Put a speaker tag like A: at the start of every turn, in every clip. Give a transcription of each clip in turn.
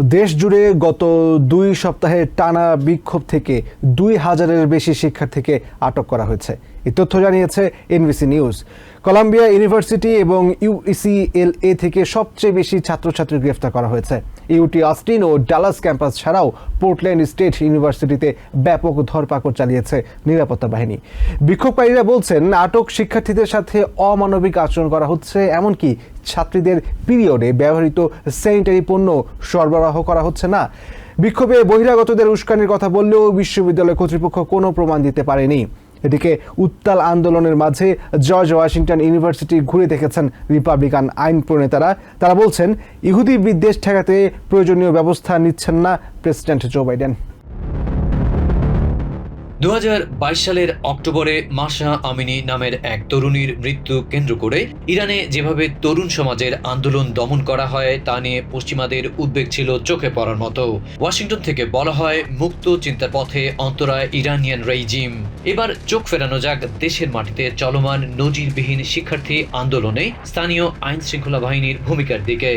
A: দেশ জুড়ে গত দুই সপ্তাহে টানা বিক্ষোভ থেকে দুই হাজারের বেশি শিক্ষার্থীকে আটক করা হয়েছে। এই তথ্য জানিয়েছে এনবিসি নিউজ। কলাম্বিয়া ইউনিভার্সিটি এবং ইউইসিএলএ থেকে সবচেয়ে বেশি ছাত্রছাত্রী গ্রেফতার করা হয়েছে। ইউটি অস্টিন ও ডালাস ক্যাম্পাস ছাড়াও পোর্টল্যান্ড স্টেট ইউনিভার্সিটিতে ব্যাপক ধরপাকড় চালিয়েছে নিরাপত্তা বাহিনী। বিক্ষোভকারীরা বলছেন আটক শিক্ষার্থীদের সাথে অমানবিক আচরণ করা হচ্ছে, এমনকি ছাত্রীদের পিরিয়ডে ব্যবহৃত স্যানিটারি পণ্য সরবরাহ করা হচ্ছে না। বিক্ষোভে বহিরাগতদের উস্কানির কথা বললেও বিশ্ববিদ্যালয় কর্তৃপক্ষ কোনো প্রমাণ দিতে পারেনি। এদিকে উত্তাল আন্দোলনের মাঝে জর্জ ওয়াশিংটন ইউনিভার্সিটি ঘুরে দেখেছেন রিপাবলিকান আইন প্রণেতারা। তারা বলছেন, ইহুদি বিদ্বেষ ঠেকাতে প্রয়োজনীয় ব্যবস্থা নিচ্ছেন না প্রেসিডেন্ট জো বাইডেন।
B: দু হাজার বাইশ সালের অক্টোবরে মাসা আমিনী নামের এক তরুণীর মৃত্যু কেন্দ্র করে ইরানে যেভাবে তরুণ সমাজের আন্দোলন দমন করা হয় তা নিয়ে পশ্চিমাদের উদ্বেগ ছিল চোখে পড়ার মতো। ওয়াশিংটন থেকে বলা হয়, মুক্ত চিন্তার পথে অন্তরায় ইরানিয়ান রেজিম। এবার চোখ ফেরানো যাক দেশের মাটিতে চলমান নজিরবিহীন শিক্ষার্থী আন্দোলনে স্থানীয় আইন শৃঙ্খলা বাহিনীর ভূমিকার দিকে।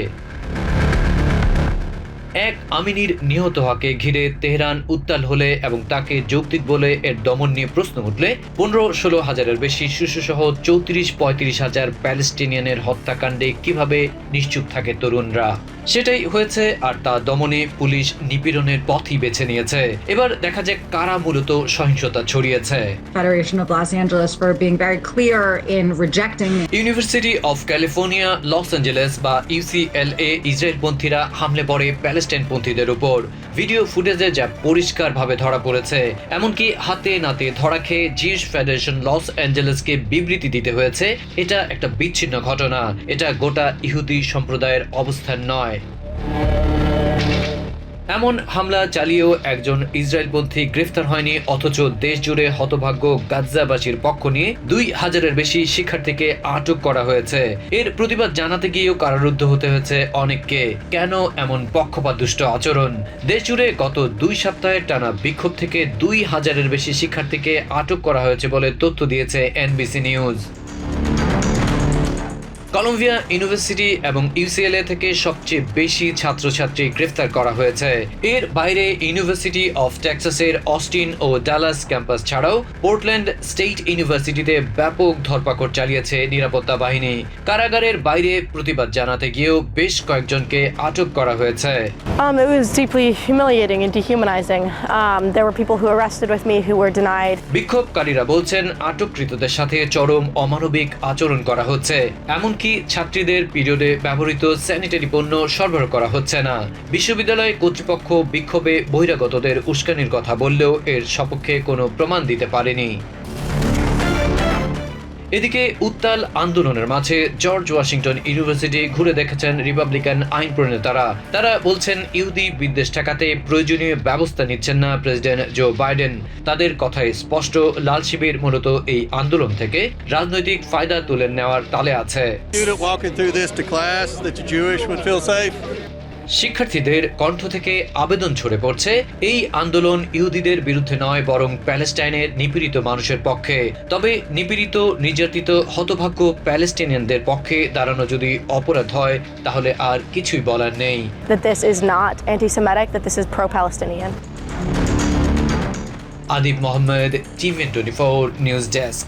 B: এক আমিনির নিহত হওয়াকে ঘিরে তেহরান উত্তাল হলে এবং তাকে যৌক্তিক বলে এর দমন নিয়ে প্রশ্ন উঠলে পনেরো ষোলো হাজারের বেশি শিশুসহ চৌত্রিশ পঁয়ত্রিশ হাজার প্যালেস্টিনিয়ানের হত্যাকাণ্ডে কীভাবে নিশ্চুপ থাকে তরুণরা? সেটাই হয়েছে আর তা দমনে পুলিশ নিপীড়নের পথই বেছে নিয়েছে। এবার দেখা যায় কারা মূলত সহিংসতা ছড়িয়েছে।
C: Federation of Los Angeles for being very clear in rejecting
B: university of California Los Angeles বা ইউসিএলএ ইসরায়েলপন্থীরা হামলে পড়ে প্যালেস্টাইনপন্থীদের উপর। ভিডিও ফুটেজে যা পরিষ্কারভাবে ধরা পড়েছে এমনকি হাতে নাতে ধরা খেয়ে জিউস ফেডারেশন লস অ্যাঞ্জেলেসকে বিবৃতি দিতে হয়েছে এটা একটা বিচ্ছিন্ন ঘটনা। এটা গোটা ইহুদি সম্প্রদায়ের অবস্থান নয়। এমন হামলা চালিয়েও একজন ইসরায়েলপন্থী গ্রেফতার হয়নি, অথচ দেশ জুড়ে হতভাগ্য গাজ্জাবাসীর পক্ষ নিয়ে দুই হাজারের বেশি শিক্ষার্থীকে আটক করা হয়েছে। এর প্রতিবাদ জানাতে গিয়েও কারারুদ্ধ হতে হয়েছে অনেককে। কেন এমন পক্ষপাত দুষ্ট আচরণ? দেশ জুড়ে গত দুই সপ্তাহের টানা বিক্ষোভ থেকে দুই হাজারের বেশি শিক্ষার্থীকে আটক করা হয়েছে বলে তথ্য দিয়েছে এনবিসি নিউজ। কলম্বিয়া ইউনিভার্সিটি এবং ইউসিএলএ থেকে সবচেয়ে বেশি ছাত্রছাত্রী গ্রেফতার করা হয়েছে। এর বাইরে ইউনিভার্সিটি অফ টেক্সাসের অস্টিন ও ডালাস ক্যাম্পাস ছাড়াও পোর্টল্যান্ড স্টেট ইউনিভার্সিটিতে ব্যাপক ধরপাকড় চালিয়েছে নিরাপত্তা বাহিনী। কারাগারের বাইরে প্রতিবাদ জানাতে গিয়েও বেশ কয়েকজনকে আটক করা হয়েছে।
D: Um, it was deeply humiliating and dehumanizing. Um, there were people who arrested with me who were denied.
B: বিক্ষোভকারীরা বলছেন আটককৃতদের সাথে চরম অমানবিক আচরণ করা হচ্ছে। এমনকি ছাত্রীদের পিরিয়ডে ব্যবহৃত স্যানিটারি পণ্য সরবরাহ করা হচ্ছে না? বিশ্ববিদ্যালয় কর্তৃপক্ষ বিক্ষোভে বহিরাগতদের উস্কানির কথা বললেও এর সপক্ষে কোনো প্রমাণ দিতে পারেনি। এদিকে উত্তাল আন্দোলনের মাঝে জর্জ ওয়াশিংটন ইউনিভার্সিটি ঘুরে দেখেছেন রিপাবলিকান আইন প্রণেতারা। তারা বলছেন, ইহুদি বিদ্বেষ ঠেকাতে প্রয়োজনীয় ব্যবস্থা নিচ্ছেন না প্রেসিডেন্ট জো বাইডেন। তাদের কথায় স্পষ্ট, লাল শিবির মূলত এই আন্দোলন থেকে রাজনৈতিক ফায়দা তুলে নেওয়ার তালে আছে। শিক্ষার্থীদের কণ্ঠ থেকে আবেদন ছড়ে পড়ছে। এই আন্দোলন ইহুদিদের বিরুদ্ধে নয় বরং প্যালেস্টাইনের নিপীড়িত মানুষের পক্ষে। তবে নিপীড়িত নির্যাতিত হতভাগ্য প্যালেস্টাইনিয়ানদের পক্ষে দাঁড়ানো যদি অপরাধ হয় তাহলে আর কিছুই বলার নেই।
D: That this is not anti Semitic, that this is pro Palestinian.
B: Adib Mohammad TVN twenty four news desk.